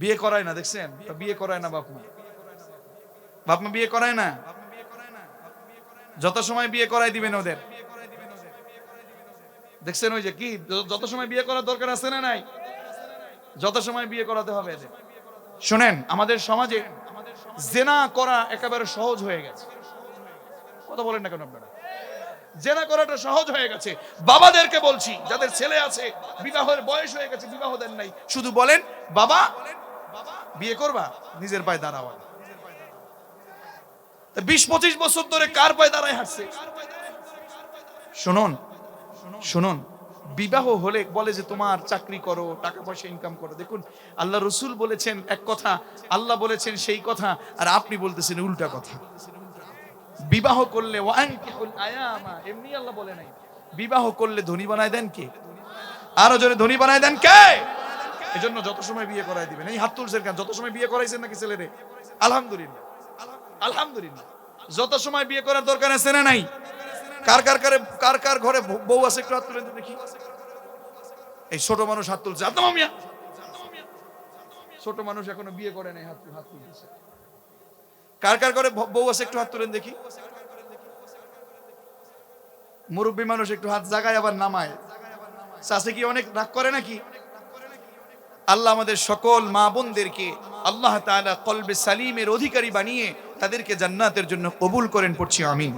বিয়ে করায় না, দেখছেন? বিয়ে করায় না বাপ মা বাপ মা বিয়ে করায় না? যত সময় বিয়ে করাই দিবেন ওদের। দেখছেন ওই যে কি? যত সময় বিয়ে করার দরকার আছে না নাই? যত সময় বিয়ে করাতে হবে এদের। শুনেন, আমাদের সমাজে জেনা করা একেবারে সহজ হয়ে গেছে। কথা বলেন না কেন আপনারা? জেনা করাটা সহজ হয়ে গেছে। বাবাদেরকে বলছি, যাদের ছেলে আছে, বিবাহের বয়স হয়ে গেছে, বিবাহ দেন নাই। শুধু বলেন, বাবা বিয়ে করবা? নিজের পায়ে দাঁড়াওয়া বিশ পঁচিশ বছর ধরে কার পায়ে দাঁড়ায় হাঁটছে? শুনুন শুনুন, বিবাহ হলে বলে যে তোমার চাকরি করো, টাকা পয়সা ইনকাম করো। দেখুন, আল্লাহ রসুল বলেছেন এক কথা, আল্লাহ বলেছেন সেই কথা, আর আপনি বলতেছেন উল্টা কথা। বিবাহ করলে এমনি আল্লাহ বলে নাই। বিবাহ করলে ধনী বানায় দেন কে? আরও জোরে ধনী বানায় দেন কে? এজন্য যত সময় বিয়ে করাই দিবেন। এই হাত তুলছেন কেন? যত সময় বিয়ে করাইছেন নাকি ছেলেরে? আলহামদুলিল্লাহ। আলহামদুলিল্লাহ। যত সময় বিয়ে করার দরকার আছে না নাই? কার কার, কারে, কার কার ঘরে বউ- আছে একটু হাত তুলেন দেখি। এই ছোট মানুষ হাত তুলছে। আদম মিয়া! ছোট মানুষ এখনও বিয়ে করে নাই, হাত হাত তুলতেছে। কার কার ভ- বউ আছে একটু হাত তুলেন দেখি। মুরব্বী মানুষ একটু হাত জাগায় আবার নামায়। চাষে কি অনেক রাগ করে নাকি? আল্লাহ আমাদের সকল মা বোনদেরকে আল্লাহ তালা কলবে সালিমের অধিকারী বানিয়ে তাদেরকে জান্নাতের জন্য কবুল করেন পড়ছি, আমিন।